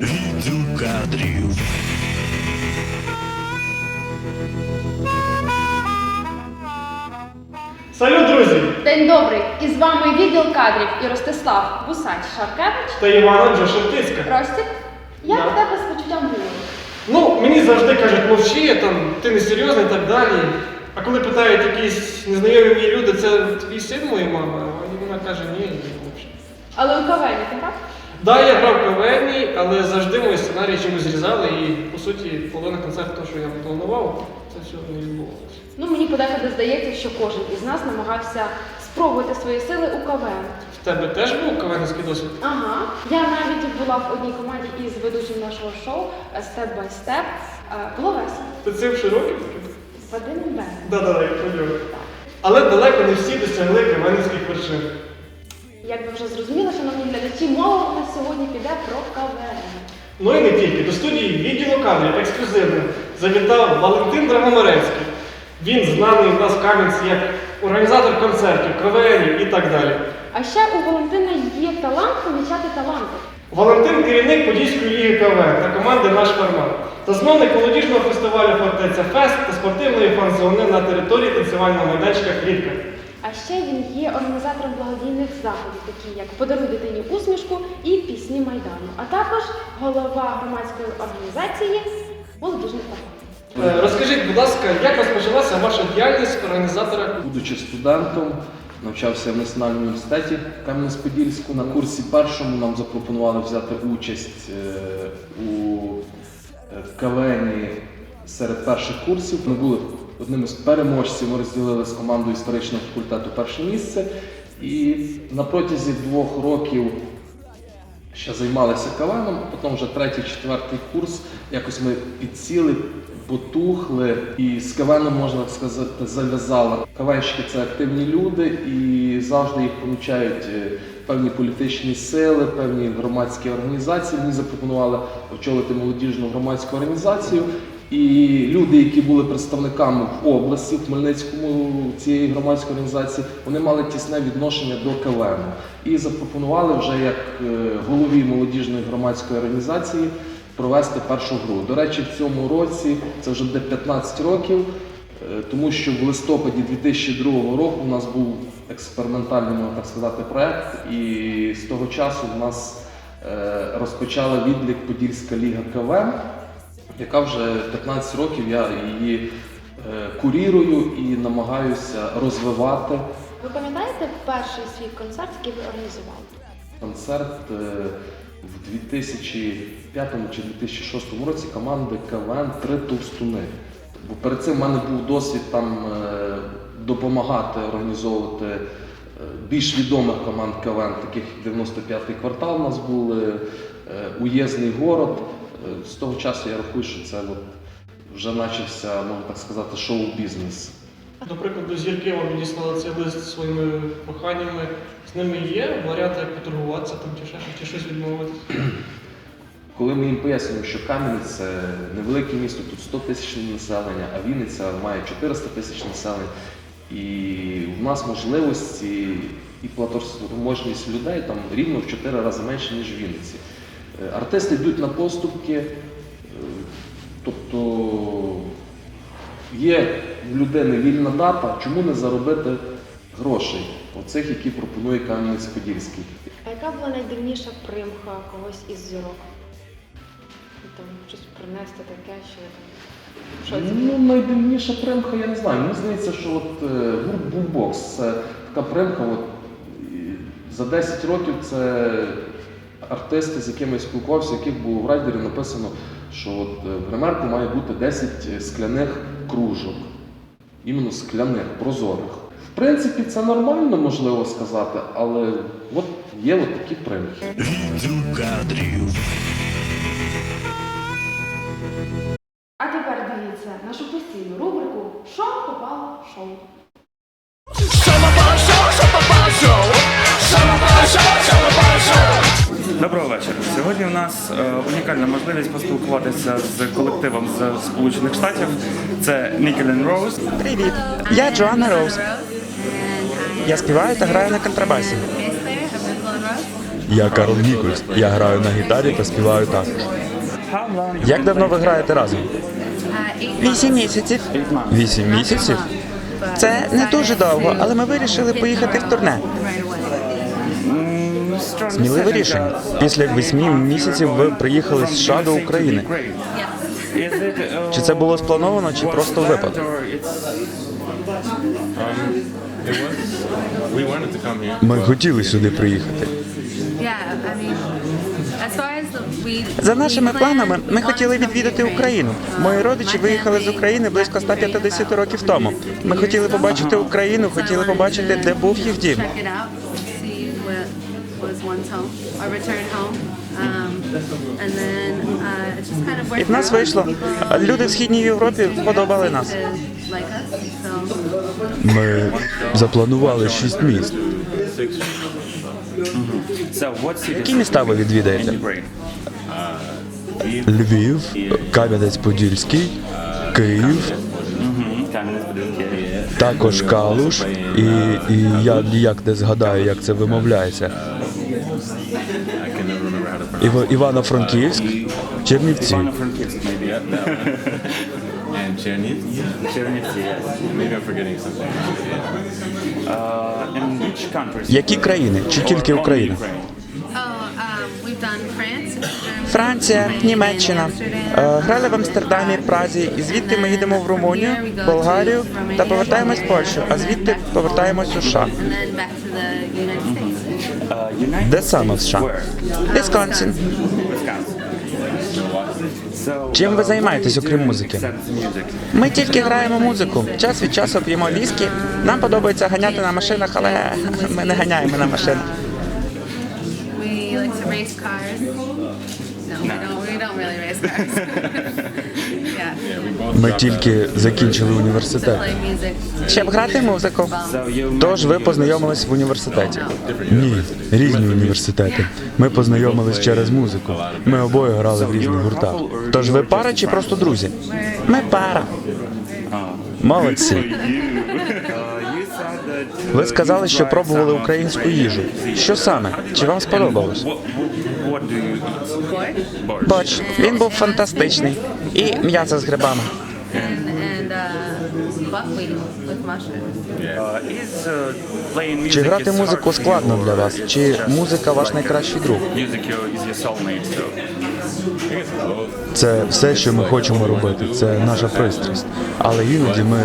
Відділ кадрів. Салют, друзі! День добрий! І з вами відділ кадрів і Ростислав Гусач Шаркевич. Та Івана Джошевтицька. Ростік, як Да. в тебе з почуттям гумору? Ну, мені завжди кажуть, мовчи, там, ти не серйозний і так далі. А коли питають якісь незнайомі мені люди, це твій син моєї мами, а вона каже, ні, ні, взагалі. Але у кавені ти грав? Да, я грав кавені, але завжди мої сценарії чомусь зрізали, і по суті половина концерту, що я планував, це все не відбувалося. Ну мені подекуди здається, що кожен із нас намагався спробувати свої сили у КВН. В тебе теж був кавенський досвід? Ага, я навіть була в одній команді із ведучим нашого шоу Степ бай степ. Було весело. Ти цим широкий? З Вадимом Беном. Да-да-да, я пам'ятаю. Але далеко не всі досягли кавенських вершин. Як ви вже зрозуміли, шановні глядачі, мова у нас сьогодні піде про КВН. Ну і не тільки. До студії відділу кадрів ексклюзивно завітав Валентин Драгомарецький. Він знаний в нас в Кам'янці як організатор концертів, КВН і так далі. А ще у Валентина є талант помічати таланти. Валентин керівник Подільської ліги КВН та команди Наш формат. Засновник молодіжного фестивалю Фортеця Фест та спортивної фан-зони на території танцювального майданчика Клітка. А ще він є організатором благодійних заходів, такі як Подаруй дитині усмішку і пісні Майдану, а також голова громадської організації молодіжних парламентів. Е, Розкажіть, будь ласка, як розпочалася ваша діяльність організатора? Будучи студентом, навчався в Національному університеті Кам'янець-Подільську. На курсі першому нам запропонували взяти участь е, у е, КВНі серед перших курсів. Ми були одним із переможців. Ми розділили з командою історичного факультету перше місце. І на протязі двох років ще займалися кавеном, потім вже третій, четвертий курс. Якось ми підсіли, потухли, і з кавеном, можна сказати, зав'язали. Кавенщики це активні люди, і завжди їх помічають е, певні політичні сили, певні громадські організації. Мені запропонували очолити молодіжну громадську організацію. І люди, які були представниками в області, в Хмельницькому цієї громадської організації, вони мали тісне відношення до КВН. І запропонували вже як е, голові молодіжної громадської організації провести першу гру. До речі, в цьому році це вже буде 15 років, е, тому що в листопаді 2002 року у нас був експериментальний, так сказати, проект, і з того часу у нас е, розпочала відлік Подільська ліга КВН яка вже 15 років я її е, курірую і намагаюся розвивати. Ви пам'ятаєте перший свій концерт, який ви організували? Концерт е, в 2005 чи 2006 році команди КВН Три Товстуни. Бо перед цим в мене був досвід там е, допомагати організовувати більш відомих команд КВН, таких як 95-й квартал у нас були, е, уєзний город. Е, З того часу я рахую, що це от вже почався, можна так сказати, шоу-бізнес. До прикладу, зірки вам відіслали цей лист зі своїми проханнями. З ними є варіанти, як поторгуватися там чи ще щось, чи щось відмовитися. Коли ми їм пояснюємо, що Кам'янець це невелике місто, тут 100 тисяч населення, а Вінниця має 400 тисяч населення. І в нас можливості і платоспроможність людей там рівно в 4 рази менше, ніж в Вінниці. Е, Артисти йдуть на поступки, е, тобто є в людини вільна дата, чому не заробити грошей, оцих, які пропонує Кам'янець-Подільський. А яка була найдивніша примха когось із зірок? Там щось принести таке, що що це? Ну, найдивніша примха, я не знаю. Мені здається, що от е, гурт Бумбокс це така примха. От, за 10 років це артисти, з якими я спілкувався, яких було в райдері написано, що от е, в гримерку має бути 10 скляних кружок. Іменно скляних, прозорих. В принципі, це нормально, можливо сказати, але от є от такі примхи. А тепер дивіться нашу постійну рубрику Що попало в шоу. Доброго вечора. Сьогодні у нас е, унікальна можливість поспілкуватися з колективом з Сполучених Штатів. Це and Rose. Привіт! Я Джоанна Роуз. Я співаю та граю на контрабасі. я Карл Нікольс. Я граю на гітарі та співаю також. Як давно ви граєте разом? Вісім місяців. Вісім місяців? Це не дуже довго, але ми вирішили поїхати в турне. Сміливе рішення. Після восьми місяців ви приїхали з США до України. Чи це було сплановано, чи просто випадок? Ми хотіли сюди приїхати. За нашими планами, ми хотіли відвідати Україну. Мої родичі виїхали з України близько 150 років тому. Ми хотіли побачити Україну, хотіли побачити, де був їх дім. І в нас вийшло. Люди в східній Європі вподобали нас. Ми запланували шість міст. Які міста ви відвідаєте? Львів, Кам'янець-Подільський, Київ, також Калуш, і, і я ніяк не згадаю, як це вимовляється. Іво- Івано-Франківськ, Чернівці. And Cherniv? Maybe I'm forgetting something. Які країни? Чи тільки Україна? Франція, Німеччина. Е, Грали в Амстердамі, Празі, і звідти ми їдемо в Румунію, Болгарію та повертаємось в Польщу, а звідти повертаємось у США. Де саме в США? Вісконсін. Чим ви займаєтесь, окрім музики? Ми тільки граємо музику. Час від часу п'ємо віскі. Нам подобається ганяти на машинах, але ми не ганяємо на машинах. We like to race cars. No, we don't. We don't really race cars. Ми тільки закінчили університет. Щоб грати музику. Тож ви познайомились в університеті? Ні, різні університети. Ми познайомились через музику. Ми обоє грали в різних гуртах. Тож ви пара чи просто друзі? Ми пара. Молодці. Ви сказали, що пробували українську їжу. Що саме? Чи вам сподобалось? Борщ. Він був фантастичний. І м'ясо з грибами. Чи грати музику складно для вас? Чи музика ваш найкращий друг? Це все, що ми хочемо робити. Це наша пристрасть. Але іноді ми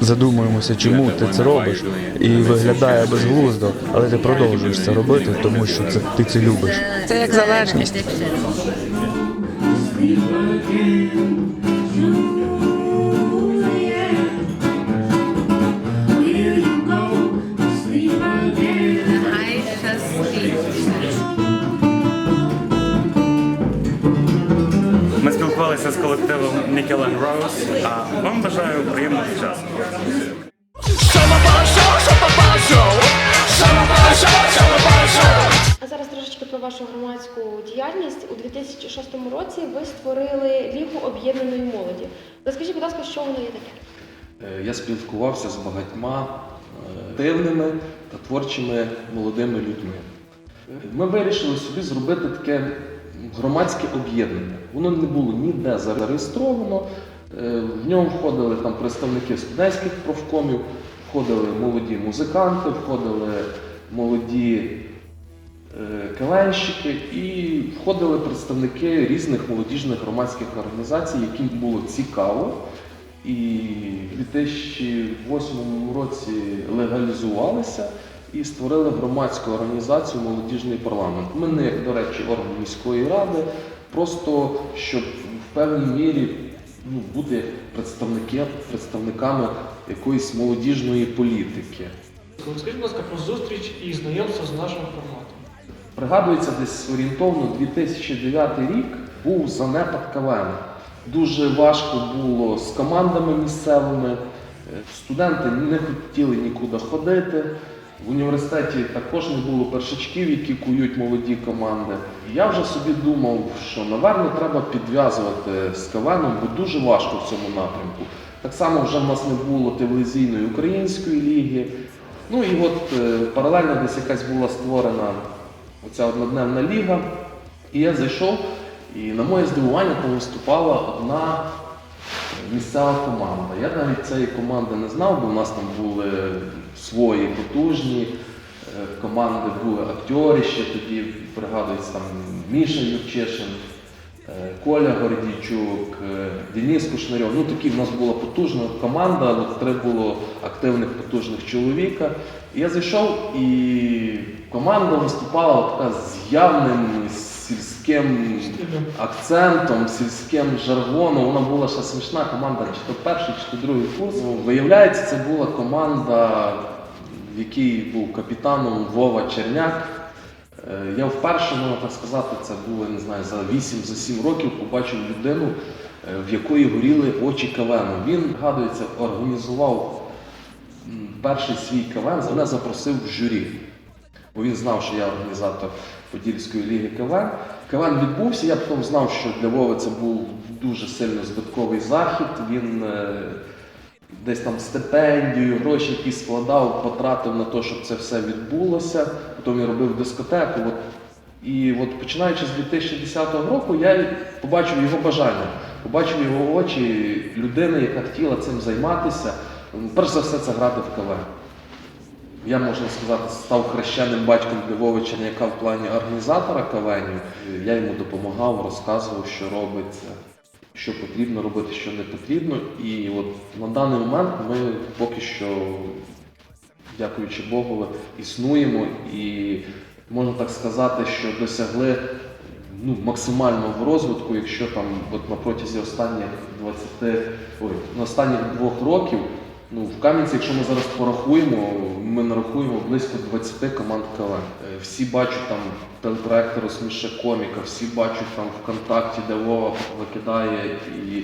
задумуємося, чому ти це робиш, і виглядає безглуздо, але ти продовжуєш це робити, тому що це ти це любиш. Це як залежність. Спілкувалися з колективом Nickel and Rose, а вам бажаю приємного часу. А зараз трошечки про вашу громадську діяльність. У 2006 році ви створили Лігу об'єднаної молоді. Розкажіть, будь ласка, що воно є таке? Е, Я спілкувався з багатьма е, активними та творчими молодими людьми. Ми вирішили собі зробити таке громадське об'єднання. Воно не було ніде зареєстровано. Е, В ньому входили там представники студентських профкомів, входили молоді музиканти, входили молоді е, кавенщики і входили представники різних молодіжних громадських організацій, яким було цікаво. І в 2008 році легалізувалися і створили громадську організацію Молодіжний парламент. Ми не, до речі, орган міської ради, просто щоб в певній мірі ну, бути представники, представниками якоїсь молодіжної політики. Скажіть, будь ласка, про зустріч і знайомство з нашим форматом. Пригадується, десь орієнтовно 2009 рік був занепад КВН. Дуже важко було з командами місцевими. Студенти не хотіли нікуди ходити. В університеті також не було першачків, які кують молоді команди. Я вже собі думав, що напевно треба підв'язувати з КВНом, бо дуже важко в цьому напрямку. Так само вже в нас не було телевізійної української ліги. Ну і от е, паралельно десь якась була створена оця однодневна ліга. І я зайшов, і на моє здивування там виступала одна місцева команда. Я навіть цієї команди не знав, бо в нас там були свої потужні е, команди, були актери ще тоді, пригадується там Міша Юрчишин, е, Коля Гордійчук, е, Денис Кушнарьов. Ну такі в нас була потужна команда, от три було активних потужних чоловіка. Я зайшов і команда виступала така з явним сільським акцентом, сільським жаргоном. Вона була ще смішна команда, чи то перший, чи то другий курс. Виявляється, це була команда, в якій був капітаном Вова Черняк. Е, Я вперше, можна так сказати, це було не знаю, за 8-7 років побачив людину, е, в якої горіли очі кавену. Він, гадується, організував перший свій кавен, мене запросив в журі. Бо він знав, що я організатор Подільської ліги КВН. КВН відбувся, я потім знав, що для Вови це був дуже сильно збитковий захід. Він е, десь там стипендію, гроші, які складав, потратив на те, щоб це все відбулося. Потім він робив дискотеку. От. І от починаючи з 2010 року, я побачив його бажання, побачив його очі людини, яка хотіла цим займатися. Перш за все, це грати в КВН. Я можна сказати, став хрещеним батьком для Вови Черняка в плані організатора кавенів. Я йому допомагав, розказував, що робиться, що потрібно робити, що не потрібно. І от на даний момент ми поки що, дякуючи Богу, існуємо і можна так сказати, що досягли ну, максимального розвитку, якщо там от на протязі останніх 20, ой, останніх двох років. Ну, в Кам'янці, якщо ми зараз порахуємо, ми нарахуємо близько 20 команд КВН. Е, Всі бачать там телепроекти «Розсміше коміка, всі бачать там ВКонтакті, де Вова викидає і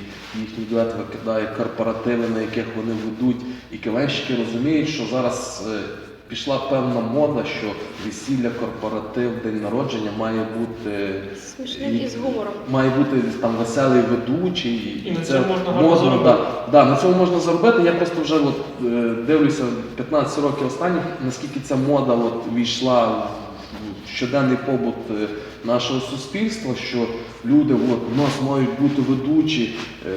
їхній дует викидає корпоративи, на яких вони ведуть. І КВНщики розуміють, що зараз е, пішла певна мода, що весілля, корпоратив, день народження має бути Смішним і з гумором. має бути там веселий ведучий, І на цьому можна гарно заробити. да, да, на цьому можна заробити. Я просто вже от, е, дивлюся 15 років останніх, наскільки ця мода от, війшла в щоденний побут е, нашого суспільства, що люди от, у нас мають бути ведучі, е,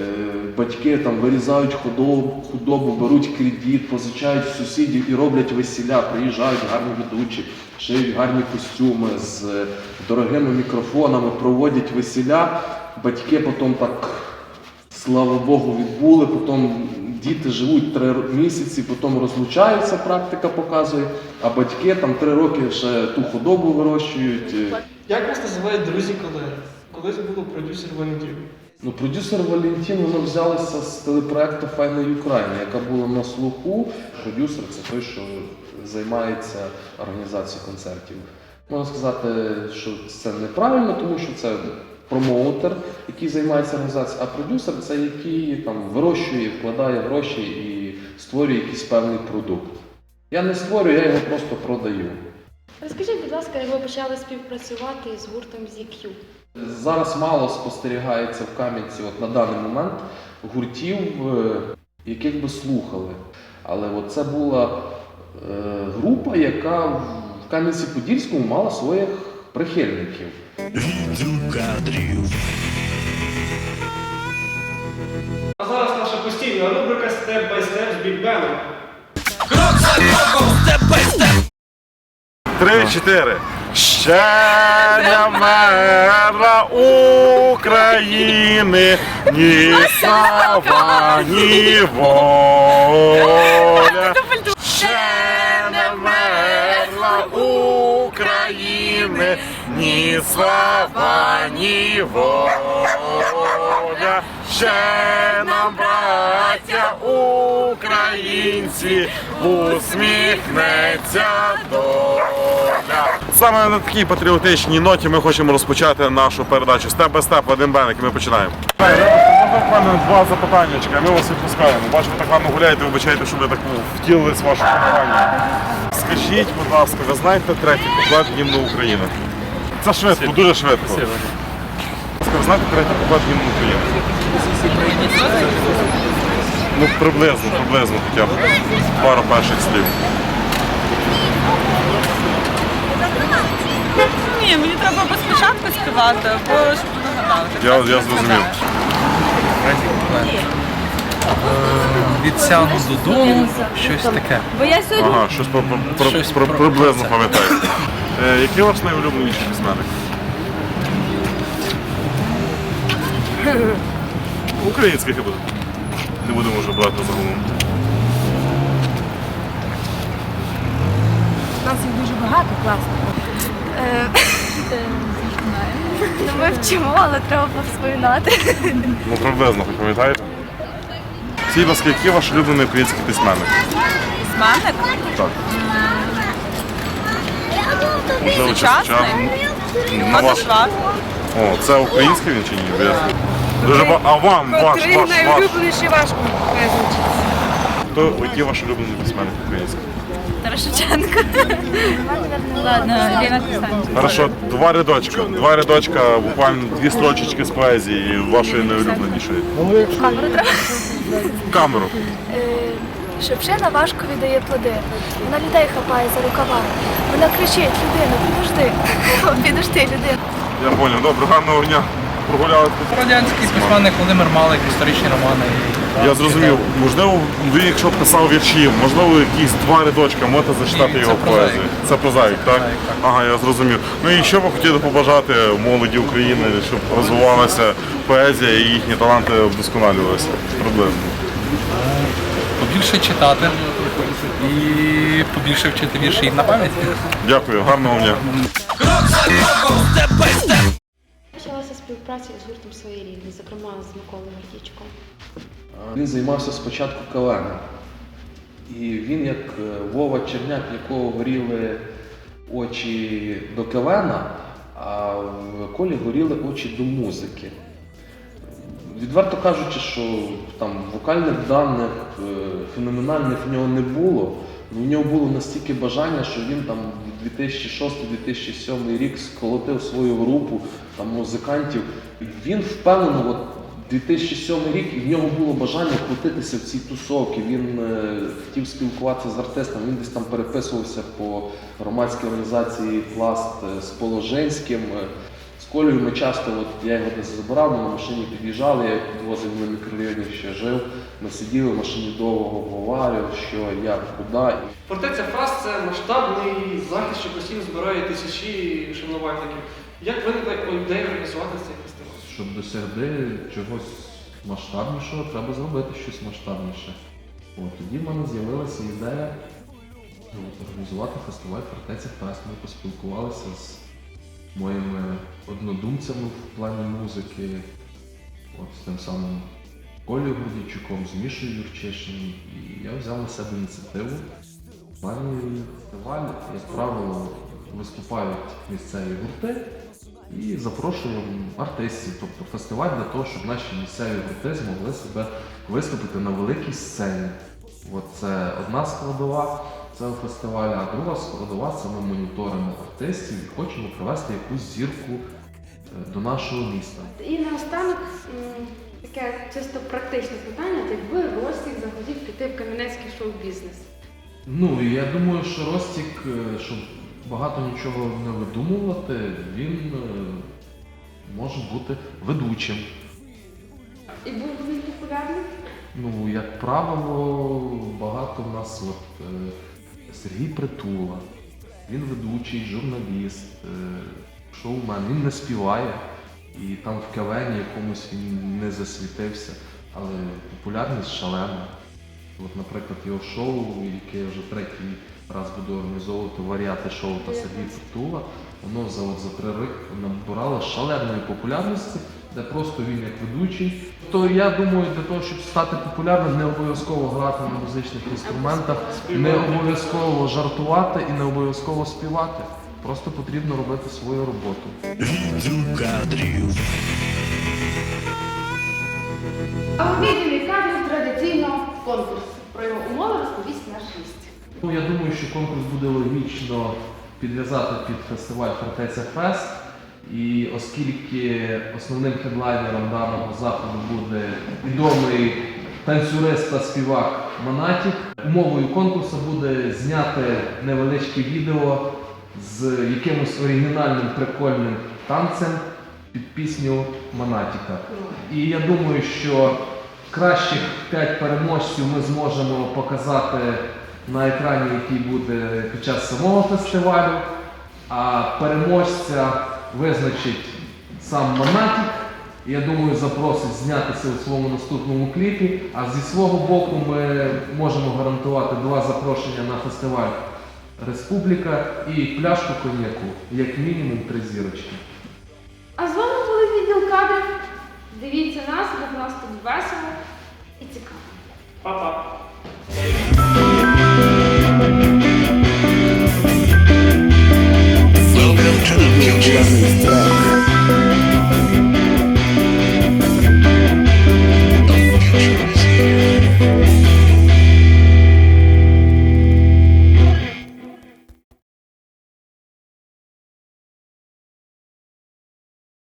батьки там вирізають худобу, худобу, беруть кредит, позичають сусідів і роблять весіля, приїжджають гарні ведучі, шиють гарні костюми з е, дорогими мікрофонами, проводять весіля. Батьки потім так, слава Богу, відбули, потім діти живуть три місяці, потім розлучаються, практика показує, а батьки там три роки ще ту худобу вирощують. е, Як вас називають друзі колеги? Колись було продюсер Валентин. Ну, продюсер Валентин, воно взялося з телепроекту Файна Україна, яка була на слуху. Продюсер це той, що займається організацією концертів. Можна сказати, що це неправильно, тому що це промоутер, який займається організацією, а продюсер це який там вирощує, вкладає гроші і створює якийсь певний продукт. Я не створюю, я його просто продаю. Розкажіть, будь ласка, як ви почали співпрацювати з гуртом ZQ? Зараз мало спостерігається в Кам'янці от на даний момент гуртів, е, яких би слухали. Але от це була е, група, яка в Кам'янці-Подільському мала своїх прихильників. А зараз наша постійна рубрика Степ бай степ з Big Bang. Три-чотири. Ще не вмерла України, ні слава, ні воля. Ще не вмерла України, ні слава, ні воля. Ще нам, браття українці, усміхнеться доля. Саме на такій патріотичній ноті ми хочемо розпочати нашу передачу степ бай степ Вадим Бенек, і ми починаємо. Мене два запитання, ми вас відпускаємо. Бачимо, так гарно гуляєте, вибачайте, що ми так ну, втілились в вашу компанію. Скажіть, будь ласка, ви знаєте третій куплет гімну України? Це швидко, дуже швидко. Ви знаєте третій куплет гімну України? Ну, приблизно, приблизно хоча б. Пару перших слів. Ні, мені треба спочатку співати, щоб ви. Я, я зрозумів. Від сяну додому, щось таке. Бо я сьогодні Ага, щось про, про, Щось про, про- приблизно про це. пам'ятаю. Е, який ваш найулюбленіший письменник? Український хіба. Не будемо вже брати загалом. У нас їх дуже багато класних. Ну, ми вчимо, але треба повспоминати. Ну, приблизно, ви пам'ятаєте? Ці вас, який ваш улюблений український письменник? письменник, Так. Можливо, чи сучасний. сучасний? На ваш... О, це український він чи ні? Бо я- Дуже ба... А вам, ваш, ваш, ваш. найулюбленіші важко Хто, який ваш улюблений письменник український? Тарашевченко. Ладно, Лена Костенко. Хорошо, два рядочка. Два рядочка, буквально дві строчечки з поезії вашої найулюбленішої. Камеру треба. Камеру. Шевчина важко віддає плоди. Вона людей хапає за рукава. Вона кричить, людина, підожди. Підожди, людина. Я понял. Добре, гарного дня. Прогуляли. Радянський письменник Володимир Малик, історичні романи. Я зрозумів. Можливо, він якщо писав вірші, можливо, якісь два рядочка можете зачитати Ні, це його прозаїк. поезію. Це прозаїк, так? Так, так. Ага, я зрозумів. Ну і що ви хотіли побажати молоді України, щоб розвивалася поезія і їхні таланти вдосконалювалися? Приблизно. Побільше читати і побільше вчити вірші на пам'ять. Дякую, гарного дня. Співпраця з гуртом «Своє рідне», зокрема з Миколою Гордічком. Він займався спочатку каленом. І він, як е, Вова Черняк, якого горіли очі до кавена, а в Колі горіли очі до музики. Відверто кажучи, що там вокальних даних е, феноменальних в нього не було. В нього було настільки бажання, що він там в 2006-2007 рік сколотив свою групу там, музикантів. Він впевнено, от 2007 рік, і в нього було бажання крутитися в цій тусовці. Він е, хотів спілкуватися з артистами, він десь там переписувався по громадській організації Пласт е, з Положенським. З Колею ми часто, от я його десь забирав, ми на машині під'їжджали, я підвозив на мікрорайоні, ще жив. Ми сиділи в машині довго обговорювали, що як, куди. Фортеця Фас це масштабний захід, що постійно збирає тисячі шанувальників. Як виникла ідея організувати цей фестиваль? Щоб досягти чогось масштабнішого, треба зробити щось масштабніше. От, тоді в мене з'явилася ідея ну, організувати фестиваль фортеця Фест. Ми поспілкувалися з моїми однодумцями в плані музики, от, з тим самим Колею Гордійчуком, з Мішою Юрчишиним. І я взяв на себе ініціативу. В плані фестивалю, як правило, виступають місцеві гурти і запрошуємо артистів, тобто фестиваль для того, щоб наші місцеві гурти змогли себе виступити на великій сцені. От це одна складова цього фестивалю, а друга складова це ми моніторимо артистів і хочемо привести якусь зірку е, до нашого міста. І наостанок таке чисто практичне питання, якби Ростік захотів піти в кам'янецький шоу-бізнес. Ну я думаю, що Ростік, е, щоб багато нічого не видумувати, він е, може бути ведучим. І був би він популярний? Ну, як правило, багато в нас от, Сергій Притула, він ведучий, журналіст, е, шоумен, він не співає. І там в кавені якомусь він не засвітився, але популярність шалена. От, наприклад, його шоу, яке я вже третій раз буду організовувати, варіати шоу та Сергій Притула, воно за, от, за три роки набирало шаленої популярності, де просто він як ведучий. То я думаю, для того, щоб стати популярним, не обов'язково грати на музичних інструментах, не обов'язково жартувати і не обов'язково співати. Просто потрібно робити свою роботу. А у відділі кадрів традиційно конкурс. Про його умови розповість наш гість. Ну, я думаю, що конкурс буде логічно підв'язати під фестиваль Фортеця Фест. І оскільки основним хедлайнером даного заходу буде відомий танцюрист та співак Монатік, умовою конкурсу буде зняти невеличке відео з якимось оригінальним прикольним танцем під пісню Монатіка. І я думаю, що кращих 5 переможців ми зможемо показати на екрані, який буде під час самого фестивалю. А переможця визначить сам Монатік. Я думаю, запросить знятися у своєму наступному кліпі. А зі свого боку ми можемо гарантувати два запрошення на фестиваль Республіка і пляшку коньяку, як мінімум три зірочки. А з вами були відділ кадрів. Дивіться нас, бо в нас тут весело і цікаво. Па-па. Everything.